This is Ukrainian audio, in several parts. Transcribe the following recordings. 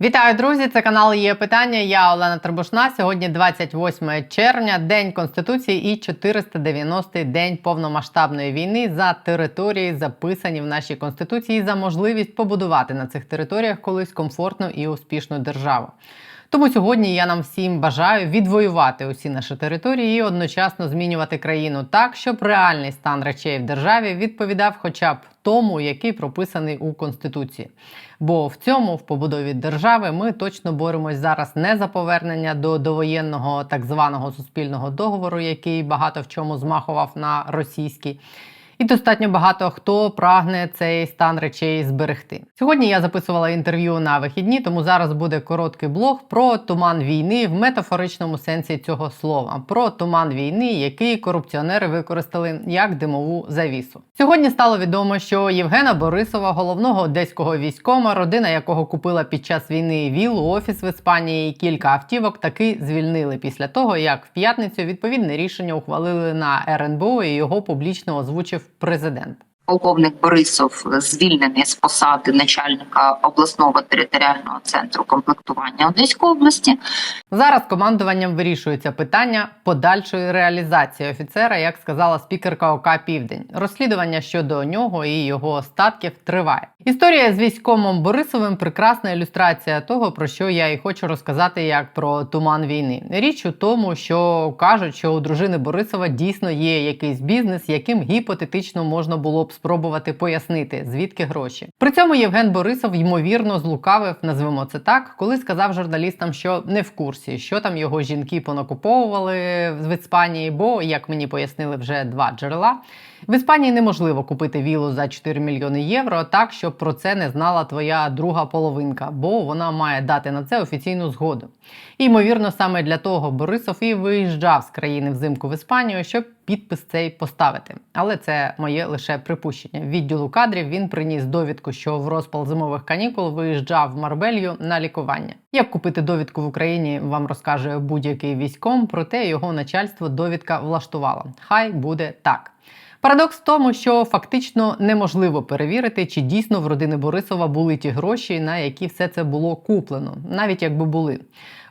Вітаю, друзі! Це канал є питання. Я Олена Требушна. Сьогодні 28 червня, день конституції і 490-й день повномасштабної війни за території, записані в нашій конституції, за можливість побудувати на цих територіях колись комфортну і успішну державу. Тому сьогодні я нам всім бажаю відвоювати усі наші території і одночасно змінювати країну так, щоб реальний стан речей в державі відповідав хоча б тому, який прописаний у конституції. Бо в цьому, в побудові держави, ми точно боремось зараз не за повернення до довоєнного так званого суспільного договору, який багато в чому змахував на російський. І достатньо багато хто прагне цей стан речей зберегти. Сьогодні я записувала інтерв'ю на вихідні, тому зараз буде короткий блог про туман війни в метафоричному сенсі цього слова. Про туман війни, який корупціонери використали як димову завісу. Сьогодні стало відомо, що Євгена Борисова, головного одеського військома, родина якого купила під час війни віллу, офіс в Іспанії і кілька автівок, таки звільнили після того, як в п'ятницю відповідне рішення ухвалили на РНБО і його публічно озвучив президент. Полковник Борисов звільнений з посади начальника обласного територіального центру комплектування Одеської області. Зараз командуванням вирішується питання подальшої реалізації офіцера, як сказала спікерка ОК Південь. Розслідування щодо нього і його статків триває. Історія з військомом Борисовим прекрасна ілюстрація того, про що я і хочу розказати як про туман війни. Річ у тому, що кажуть, що у дружини Борисова дійсно є якийсь бізнес, яким гіпотетично можна було б спробувати пояснити, звідки гроші. При цьому Євген Борисов ймовірно злукавив, назвемо це так, коли сказав журналістам, що не в курсі, що там його жінки понакуповували в Іспанії, бо, як мені пояснили вже два джерела. В Іспанії неможливо купити вілу за 4 мільйони євро, так щоб про це не знала твоя друга половинка, бо вона має дати на це офіційну згоду. І, ймовірно, саме для того Борисов і виїжджав з країни взимку в Іспанію, щоб підпис цей поставити. Але це моє лише припущення. Відділу кадрів він приніс довідку, що в розпал зимових канікул виїжджав в Марбелью на лікування. Як купити довідку в Україні, вам розкаже будь-який військом, проте його начальство довідка влаштувала. Хай буде так. Парадокс в тому, що фактично неможливо перевірити, чи дійсно в родини Борисова були ті гроші, на які все це було куплено, навіть якби були.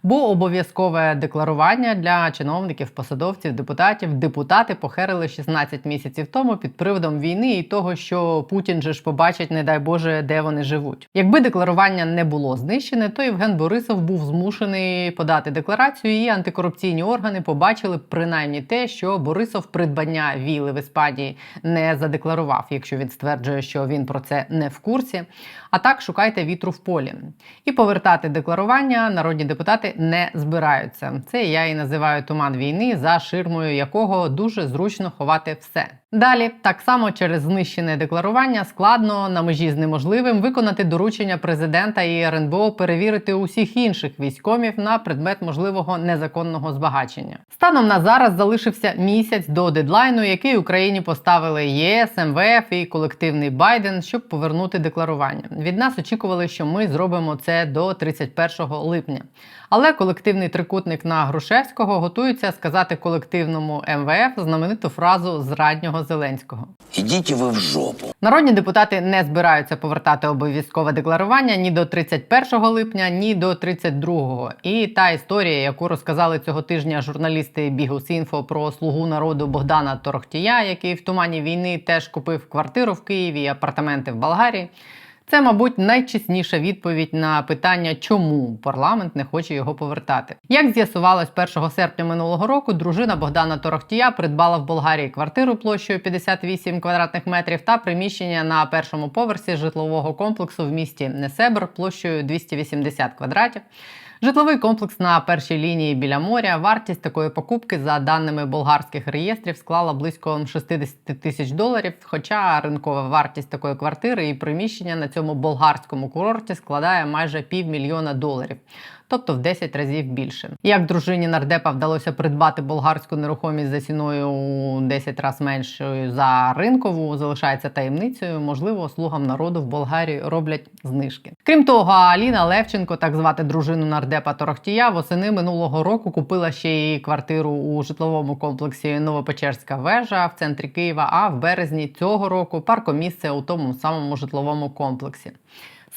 Бо обов'язкове декларування для чиновників, посадовців, депутатів депутати похерили 16 місяців тому під приводом війни і того, що Путін же ж побачить, не дай Боже, де вони живуть. Якби декларування не було знищене, то Євген Борисов був змушений подати декларацію, і антикорупційні органи побачили принаймні те, що Борисов придбання віли в Іспанії не задекларував, якщо він стверджує, що він про це не в курсі. А так шукайте вітру в полі і повертати декларування народні депутати не збираються. Це я і називаю туман війни, за ширмою якого дуже зручно ховати все. Далі, так само через знищене декларування, складно на межі з неможливим виконати доручення президента і РНБО перевірити усіх інших військомів на предмет можливого незаконного збагачення. Станом на зараз залишився місяць до дедлайну, який Україні поставили ЄС, МВФ і колективний Байден, щоб повернути декларування. Від нас очікували, що ми зробимо це до 31 липня. Але колективний трикутник на Грушевського готується сказати колективному МВФ знамениту фразу зраднього Зеленського. Ідіть ви в жопу. Народні депутати не збираються повертати обов'язкове декларування ні до 31 липня, ні до 32. І та історія, яку розказали цього тижня журналісти Бігус.Інфо про слугу народу Богдана Торохтія, який в тумані війни теж купив квартиру в Києві і апартаменти в Болгарії. Це, мабуть, найчесніша відповідь на питання, чому парламент не хоче його повертати. Як з'ясувалось 1 серпня минулого року, дружина Богдана Торохтія придбала в Болгарії квартиру площею 58 квадратних метрів та приміщення на першому поверсі житлового комплексу в місті Несебр площею 280 квадратів. Житловий комплекс на першій лінії біля моря. Вартість такої покупки, за даними болгарських реєстрів, склала близько 60 тисяч доларів. Хоча ринкова вартість такої квартири і приміщення на цьому болгарському курорті складає майже півмільйона доларів. Тобто в 10 разів більше. Як дружині нардепа вдалося придбати болгарську нерухомість за ціною у 10 разів меншою за ринкову, залишається таємницею. Можливо, слугам народу в Болгарії роблять знижки. Крім того, Аліна Левченко, так звати дружину нардепа Торохтія, восени минулого року купила ще й квартиру у житловому комплексі Новопечерська вежа в центрі Києва. А в березні цього року паркомісце у тому самому житловому комплексі.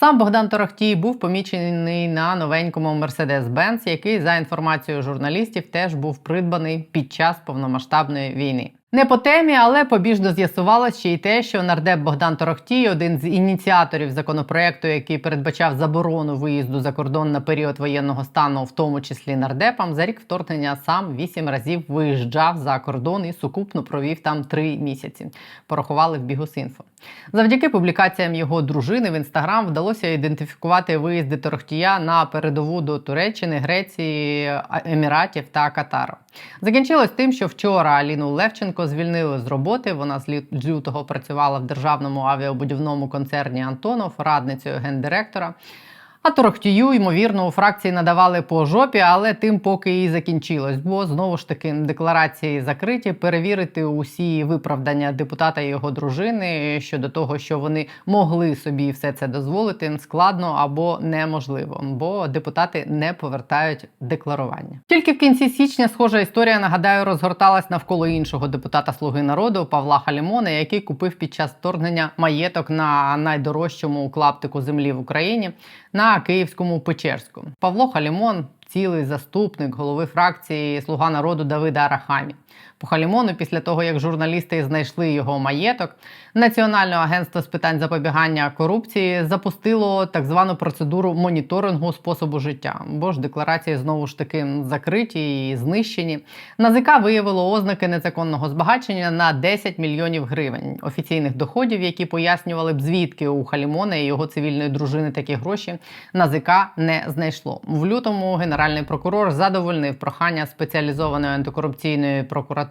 Сам Богдан Торохтій був помічений на новенькому Mercedes-Benz, який, за інформацією журналістів, теж був придбаний під час повномасштабної війни. Не по темі, але побіжно з'ясувалось ще й те, що нардеп Богдан Торохтій, один з ініціаторів законопроекту, який передбачав заборону виїзду за кордон на період воєнного стану, в тому числі нардепам, за рік вторгнення сам вісім разів виїжджав за кордон і сукупно провів там три місяці. Порахували в Бігусінфо. Завдяки публікаціям його дружини в інстаграм вдалося ідентифікувати виїзди Торохтія на передову до Туреччини, Греції, Еміратів та Катару. Закінчилось тим, що вчора Аліну Левченко звільнили з роботи. Вона з лютого працювала в державному авіабудівному концерні Антонов радницею гендиректора. А Торохтію, ймовірно, у фракції надавали по жопі, але тим поки і закінчилось. Бо знову ж таки декларації закриті. Перевірити усі виправдання депутата і його дружини щодо того, що вони могли собі все це дозволити, складно або неможливо, бо депутати не повертають декларування. Тільки в кінці січня схожа історія нагадаю розгорталась навколо іншого депутата Слуги народу Павла Халімона, який купив під час вторгнення маєток на найдорожчому клаптику землі в Україні на Київському Печерську. Павло Халімон, цілий заступник голови фракції Слуга народу Давида Арахамі. По Халімону, після того як журналісти знайшли його маєток, Національне агентство з питань запобігання корупції запустило так звану процедуру моніторингу способу життя, бо ж декларації знову ж таки закриті і знищені. НАЗК виявило ознаки незаконного збагачення на 10 мільйонів гривень офіційних доходів, які пояснювали б звідки у Халімона і його цивільної дружини такі гроші. НАЗК не знайшло. В лютому генеральний прокурор задовольнив прохання спеціалізованої антикорупційної прокуратури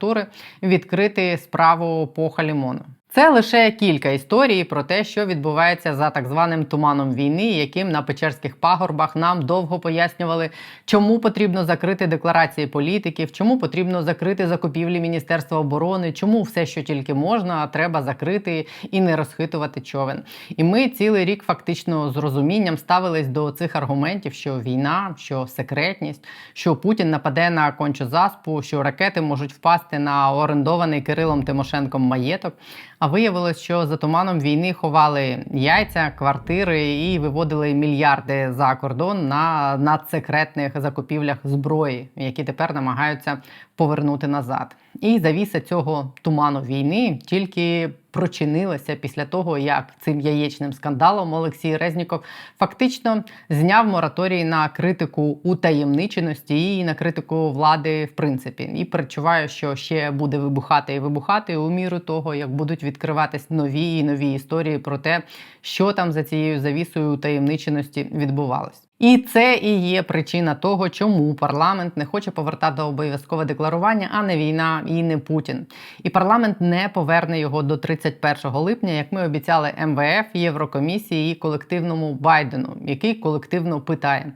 відкрити справу по Халімону. Це лише кілька історій про те, що відбувається за так званим туманом війни, яким на Печерських пагорбах нам довго пояснювали, чому потрібно закрити декларації політиків, чому потрібно закрити закупівлі Міністерства оборони, чому все, що тільки можна, треба закрити і не розхитувати човен. І ми цілий рік фактично з розумінням ставились до цих аргументів, що війна, що секретність, що Путін нападе на кончу заспу, що ракети можуть впасти на орендований Кирилом Тимошенком маєток. А виявилось, що за туманом війни ховали яйця, квартири і виводили мільярди за кордон на надсекретних закупівлях зброї, які тепер намагаються повернути назад. І завіса цього туману війни тільки прочинилася після того, як цим яєчним скандалом Олексій Резніков фактично зняв мораторій на критику утаємниченості і на критику влади в принципі. І перечуваю, що ще буде вибухати і вибухати у міру того, як будуть відкриватись нові і нові історії про те, що там за цією завісою утаємниченості відбувалось. І це і є причина того, чому парламент не хоче повертати обов'язкове декларування, а не війна і не Путін. І парламент не поверне його до 31 липня, як ми обіцяли МВФ, Єврокомісії і колективному Байдену, який колективно питає.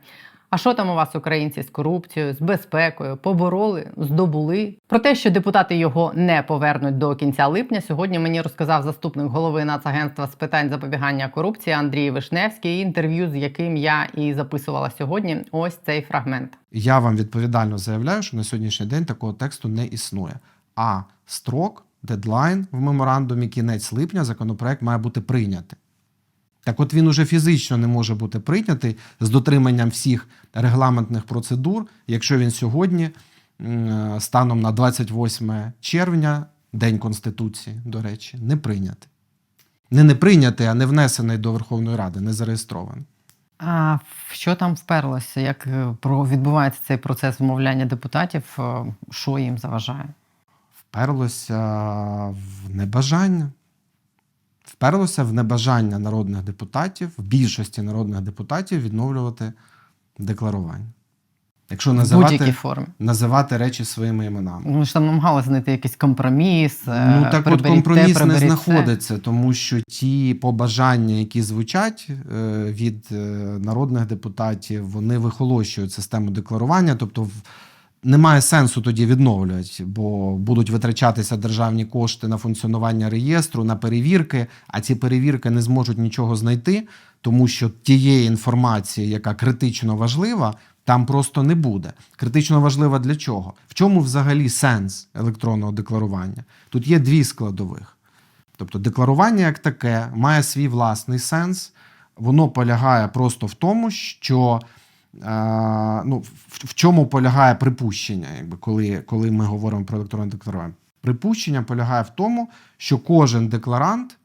А що там у вас, українці, з корупцією, з безпекою? Побороли, здобули. Про те, що депутати його не повернуть до кінця липня, сьогодні мені розказав заступник голови Нацагентства з питань запобігання корупції Андрій Вишневський, інтерв'ю з яким я і записувала сьогодні. Ось цей фрагмент. Я вам відповідально заявляю, що на сьогоднішній день такого тексту не існує. А строк, дедлайн в меморандумі кінець липня законопроект має бути прийнятий. Так от він уже фізично не може бути прийнятий з дотриманням всіх регламентних процедур, якщо він сьогодні, станом на 28 червня, День Конституції, до речі, не прийнятий. Не не прийнятий, а не внесений до Верховної Ради, не зареєстрований. А що там вперлося? Як е, відбувається цей процес вмовляння депутатів? Е, Що їм заважає? вперлося в небажання. Вперлося в небажання народних депутатів, в більшості народних депутатів відновлювати декларування. Якщо називати, називати речі своїми іменами. Ми ж там намагалися знайти якийсь компроміс. е, Ну так от те, компроміс не знаходиться, тому що ті побажання, які звучать е, від е, народних депутатів, вони вихолощують систему декларування. Тобто, в- немає сенсу тоді відновлювати, бо будуть витрачатися державні кошти на функціонування реєстру, на перевірки, а ці перевірки не зможуть нічого знайти, тому що тієї інформації, яка критично важлива, там просто не буде. Критично важлива для чого? В чому взагалі сенс електронного декларування? Тут є дві складових. Тобто декларування як таке має свій власний сенс воно полягає просто в тому, що ну, в, в чому полягає припущення, якби, коли, коли ми говоримо про електронне декларування. Припущення полягає в тому, що кожен декларант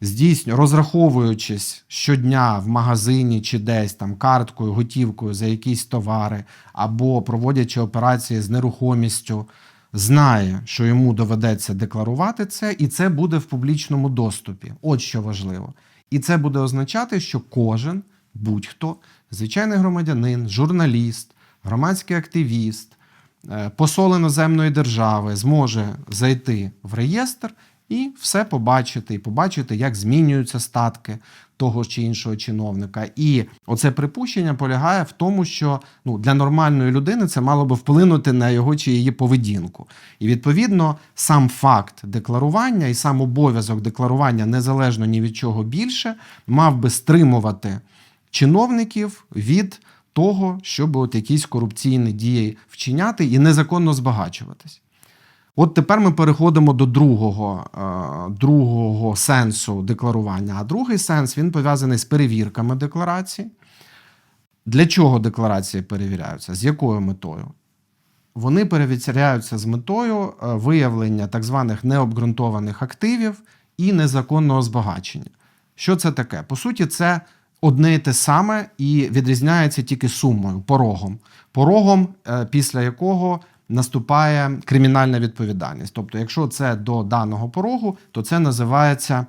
здійснює, розраховуючись щодня в магазині чи десь там карткою, готівкою за якісь товари, або проводячи операції з нерухомістю, знає, що йому доведеться декларувати це, і це буде в публічному доступі. От що важливо. І це буде означати, що кожен, будь-хто, звичайний громадянин, журналіст, громадський активіст, е, посол іноземної держави зможе зайти в реєстр і все побачити, і побачити, як змінюються статки того чи іншого чиновника. І оце припущення полягає в тому, що ну, для нормальної людини це мало би вплинути на його чи її поведінку. І відповідно сам факт декларування і сам обов'язок декларування незалежно ні від чого більше мав би стримувати чиновників від того, щоб от якісь корупційні дії вчиняти і незаконно збагачуватись. От тепер ми переходимо до другого, е, другого сенсу декларування. А другий сенс він пов'язаний з перевірками декларації. Для чого декларації перевіряються? З якою метою? Вони перевіряються з метою е, виявлення так званих необґрунтованих активів і незаконного збагачення. Що це таке? По суті, це одне і те саме і відрізняється тільки сумою, порогом. Порогом, е, після якого наступає кримінальна відповідальність. Тобто, якщо це до даного порогу, то це називається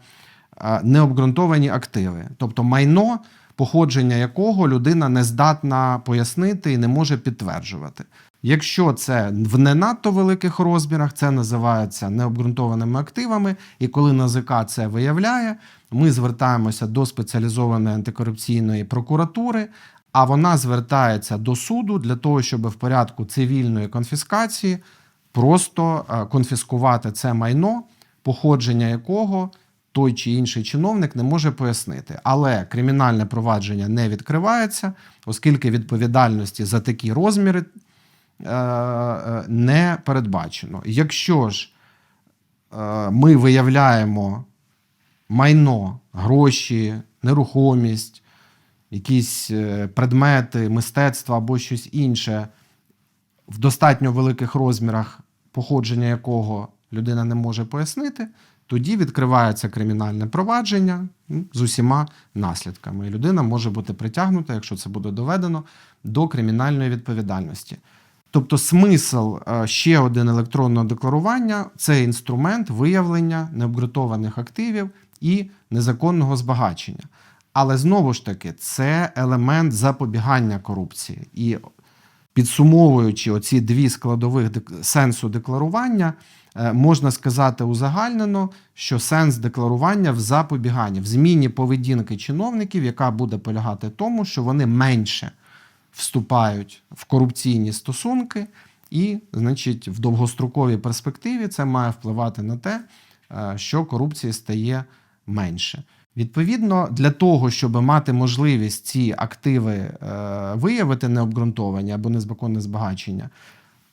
е, необґрунтовані активи, тобто майно, походження якого людина не здатна пояснити і не може підтверджувати. Якщо це в не надто великих розмірах, це називається необґрунтованими активами. І коли НАЗК це виявляє, ми звертаємося до спеціалізованої антикорупційної прокуратури, а вона звертається до суду для того, щоб в порядку цивільної конфіскації просто е, конфіскувати це майно, походження якого той чи інший чиновник не може пояснити. Але кримінальне провадження не відкривається, оскільки відповідальності за такі розміри не передбачено. Якщо ж е, ми виявляємо майно, гроші, нерухомість, якісь е, предмети, мистецтво або щось інше в достатньо великих розмірах, походження якого людина не може пояснити, тоді відкривається кримінальне провадження ну, з усіма наслідками. І людина може бути притягнута, якщо це буде доведено, до кримінальної відповідальності. Тобто, смисл е, ще один електронного декларування це інструмент виявлення необґрунтованих активів і незаконного збагачення. Але знову ж таки, це елемент запобігання корупції. І підсумовуючи оці дві складових сенсу декларування, е, можна сказати узагальнено, що сенс декларування в запобіганні, в зміні поведінки чиновників, яка буде полягати в тому, що вони менше вступають в корупційні стосунки, і, значить, в довгостроковій перспективі це має впливати на те, е, що корупції стає менше. Відповідно, для того, щоб мати можливість ці активи е, виявити необґрунтовані або незаконне збагачення,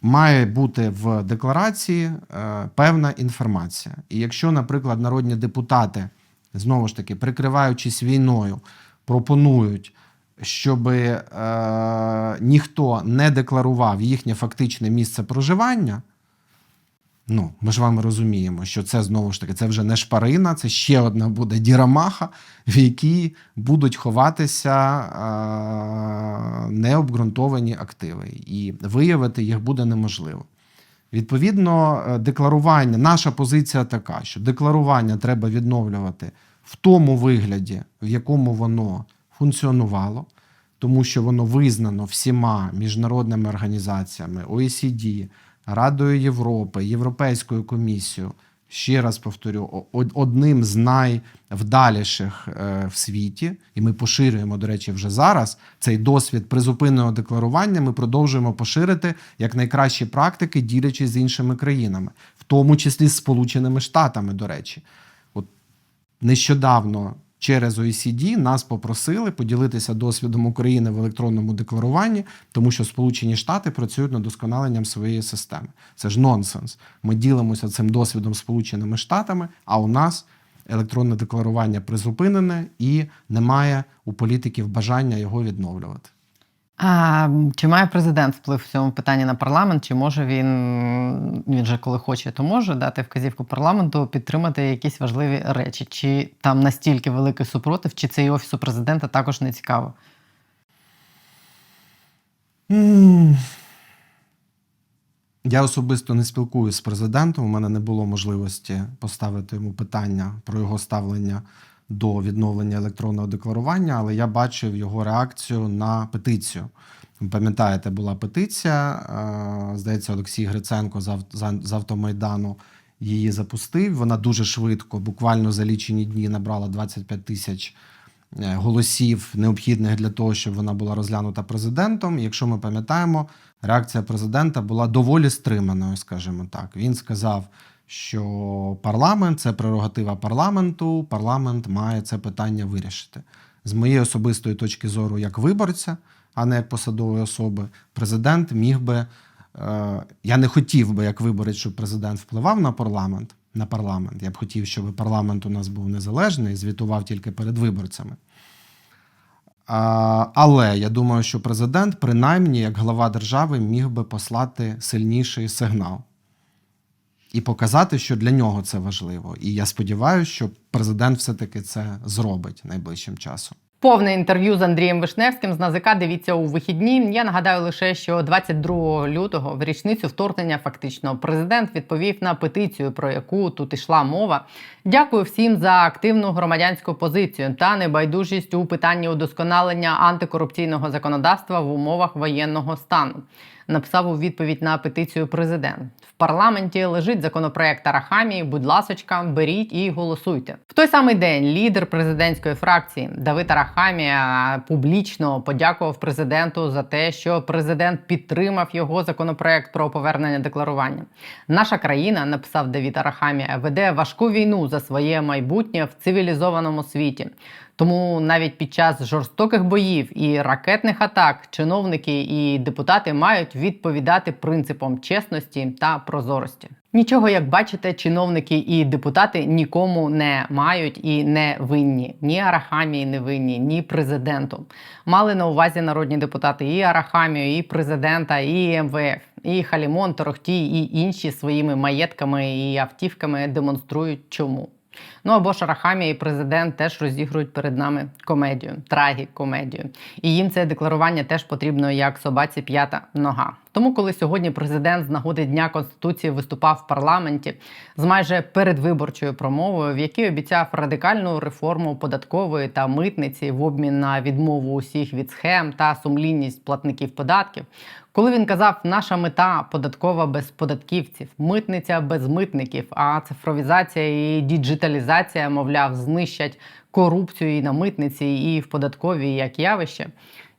має бути в декларації е, певна інформація. І якщо, наприклад, народні депутати, знову ж таки, прикриваючись війною, пропонують, щоб е, ніхто не декларував їхнє фактичне місце проживання. Ну, ми ж вами розуміємо, що це знову ж таки це вже не шпарина, це ще одна буде дірамаха, в якій будуть ховатися е, необґрунтовані активи, і виявити їх буде неможливо. Відповідно, е, декларування, наша позиція така, що декларування треба відновлювати в тому вигляді, в якому воно функціонувало, тому що воно визнано всіма міжнародними організаціями, OECD, Радою Європи, Європейською комісією. Ще раз повторю, одним з найвдаліших е, в світі, і ми поширюємо, до речі, вже зараз цей досвід призупиненого декларування. Ми продовжуємо поширити як найкращі практики, ділячись з іншими країнами, в тому числі з Сполученими Штатами, до речі. От нещодавно через OECD нас попросили поділитися досвідом України в електронному декларуванні, тому що Сполучені Штати працюють над досконаленням своєї системи. Це ж нонсенс. Ми ділимося цим досвідом Сполученими Штатами, а у нас електронне декларування призупинене і немає у політиків бажання його відновлювати. А чи має президент вплив в цьому питанні на парламент? Чи може він, він же коли хоче, то може дати вказівку парламенту підтримати якісь важливі речі? Чи там настільки великий супротив, чи це і офісу президента також не цікаво? Я особисто не спілкуюся з президентом. У мене не було можливості поставити йому питання про його ставлення до відновлення електронного декларування, але я бачив його реакцію на петицію. Пам'ятаєте, була петиція. е, Здається, Олексій Гриценко з Ав- з Ан- з автомайдану її запустив. Вона дуже швидко, буквально за лічені дні, набрала 25 тисяч е, голосів, необхідних для того, щоб вона була розглянута президентом. Якщо ми пам'ятаємо, реакція президента була доволі стриманою, скажімо так. Він сказав, що парламент це прерогатива парламенту, парламент має це питання вирішити. З моєї особистої точки зору, як виборця, а не як посадової особи, президент міг би. е, Я не хотів би, як виборець, щоб президент впливав на парламент. На парламент. Я б хотів, щоб парламент у нас був незалежний звітував тільки перед виборцями. Але я думаю, що президент, принаймні, як глава держави, міг би послати сильніший сигнал і показати, що для нього це важливо. І я сподіваюся, що президент все-таки це зробить найближчим часом. Повне інтерв'ю з Андрієм Вишневським з НАЗК дивіться у вихідні. Я нагадаю лише, що 22 лютого, в річницю вторгнення, фактично, президент відповів на петицію, про яку тут ішла мова. Дякую всім за активну громадянську позицію та небайдужість у питанні удосконалення антикорупційного законодавства в умовах воєнного стану. Написав у відповідь на петицію президент. В парламенті лежить законопроект Арахамії. Будь ласочка, беріть і голосуйте. В той самий день лідер президентської фракції Давид Арахамія публічно подякував президенту за те, що президент підтримав його законопроект про повернення декларування. Наша країна, написав Давід Арахамія, веде важку війну за своє майбутнє в цивілізованому світі. Тому навіть під час жорстоких боїв і ракетних атак чиновники і депутати мають відповідати принципам чесності та прозорості. Нічого, як бачите, чиновники і депутати нікому не мають і не винні. Ні Арахамії не винні, ні президенту. Мали на увазі народні депутати і Арахамію, і президента, і МВФ, і Халімон, Торохтій, і інші своїми маєтками і автівками демонструють чому. Ну або ж Арахамія і президент теж розігрують перед нами комедію, трагікомедію. І їм це декларування теж потрібно як собаці п'ята нога. Тому, коли сьогодні президент з нагоди Дня Конституції виступав в парламенті з майже передвиборчою промовою, в якій обіцяв радикальну реформу податкової та митниці в обмін на відмову усіх від схем та сумлінність платників податків, коли він казав, наша мета податкова без податківців, митниця без митників, а цифровізація і діджиталізація, мовляв, знищать корупцію і на митниці, і в податковій як явище.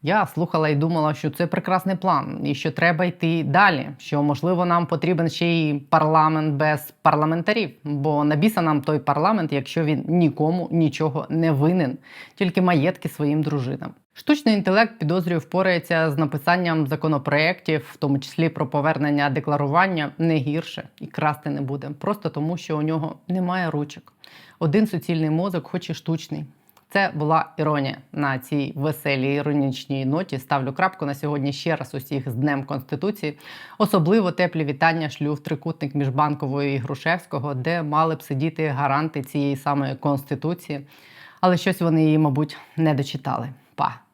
Я слухала і думала, що це прекрасний план, і що треба йти далі. Що можливо нам потрібен ще й парламент без парламентарів, бо на біса нам той парламент, якщо він нікому нічого не винен, тільки маєтки своїм дружинам. Штучний інтелект підозрюю впорається з написанням законопроєктів, в тому числі про повернення декларування, не гірше і красти не буде, просто тому, що у нього немає ручок. Один суцільний мозок, хоч і штучний. Це була іронія на цій веселій іронічній ноті. Ставлю крапку на сьогодні ще раз усіх з Днем Конституції. Особливо теплі вітання шлю в трикутник між Банковою і Грушевського, де мали б сидіти гаранти цієї самої конституції. Але щось вони її, мабуть, не дочитали. Па!